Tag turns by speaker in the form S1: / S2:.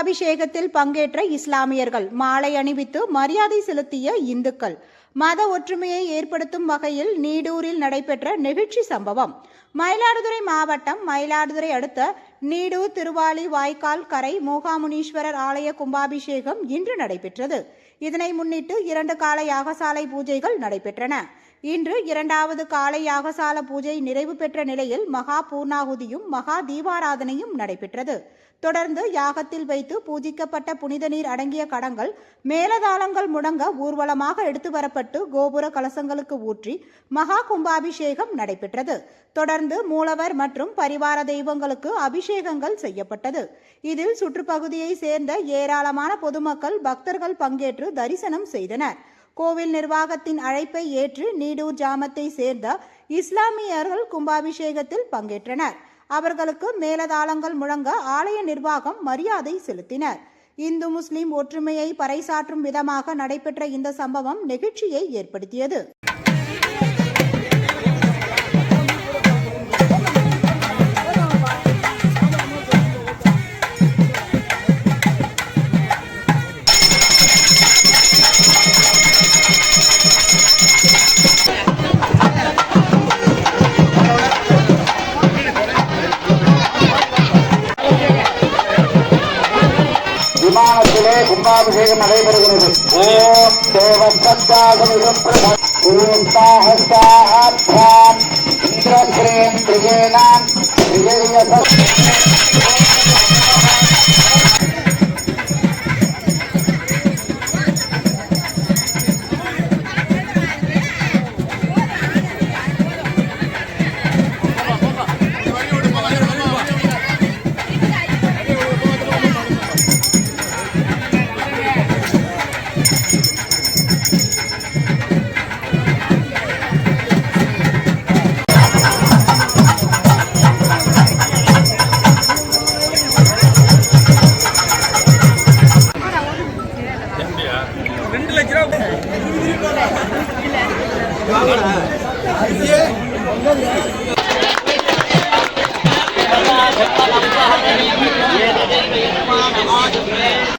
S1: கும்பாபிஷேகத்தில் பங்கேற்ற இஸ்லாமியர்கள் மாலை அணிவித்து மரியாதை செலுத்திய இந்துக்கள். மத ஒற்றுமையை ஏற்படுத்தும் வகையில் நீடூரில் நடைபெற்ற நெகிழ்ச்சி சம்பவம். மயிலாடுதுறை மாவட்டம் மயிலாடுதுறை அடுத்த நீடூர் திருவாலி வாய்க்கால் கரை மூகாமுனீஸ்வரர் ஆலய கும்பாபிஷேகம் இன்று நடைபெற்றது. இதனை முன்னிட்டு இரண்டு கால யாகசாலை பூஜைகள் நடைபெற்றன. இன்று இரண்டாவது காலை யாகசால பூஜை நிறைவு பெற்ற நிலையில் மகா பூர்ணாகுதியும் மகா தீபாராதனையும் நடைபெற்றது. தொடர்ந்து யாகத்தில் வைத்து பூஜிக்கப்பட்ட புனித நீர் அடங்கிய கடங்கள் மேலதாளங்கள் முடங்க ஊர்வலமாக எடுத்து வரப்பட்டு கோபுர கலசங்களுக்கு ஊற்றி மகா கும்பாபிஷேகம் நடைபெற்றது. தொடர்ந்து மூலவர் மற்றும் பரிவார தெய்வங்களுக்கு அபிஷேகங்கள் செய்யப்பட்டது. இதில் சுற்றுப்பகுதியை சேர்ந்த ஏராளமான பொதுமக்கள் பக்தர்கள் பங்கேற்று தரிசனம் செய்தனர். கோவில் நிர்வாகத்தின் அழைப்பை ஏற்று நீடூர் ஜாமத்தை சேர்ந்த இஸ்லாமியர்கள் கும்பாபிஷேகத்தில் பங்கேற்றனர். அவர்களுக்கு மேலதாளங்கள் முழங்க ஆலய நிர்வாகம் மரியாதை செலுத்தினர். இந்து முஸ்லிம் ஒற்றுமையை பறைசாற்றும் விதமாக நடைபெற்ற இந்த சம்பவம் நெகிழ்ச்சியை ஏற்படுத்தியது.
S2: కుంకుమాభిషేకం అదే పెరుగుతుంది ఓం దేవస్వామి ఓం సాహస్యాభ్యాం ఇంద్రశ్రేం
S3: త్రిజేనా త్రిజేయ லட்ச ரூபா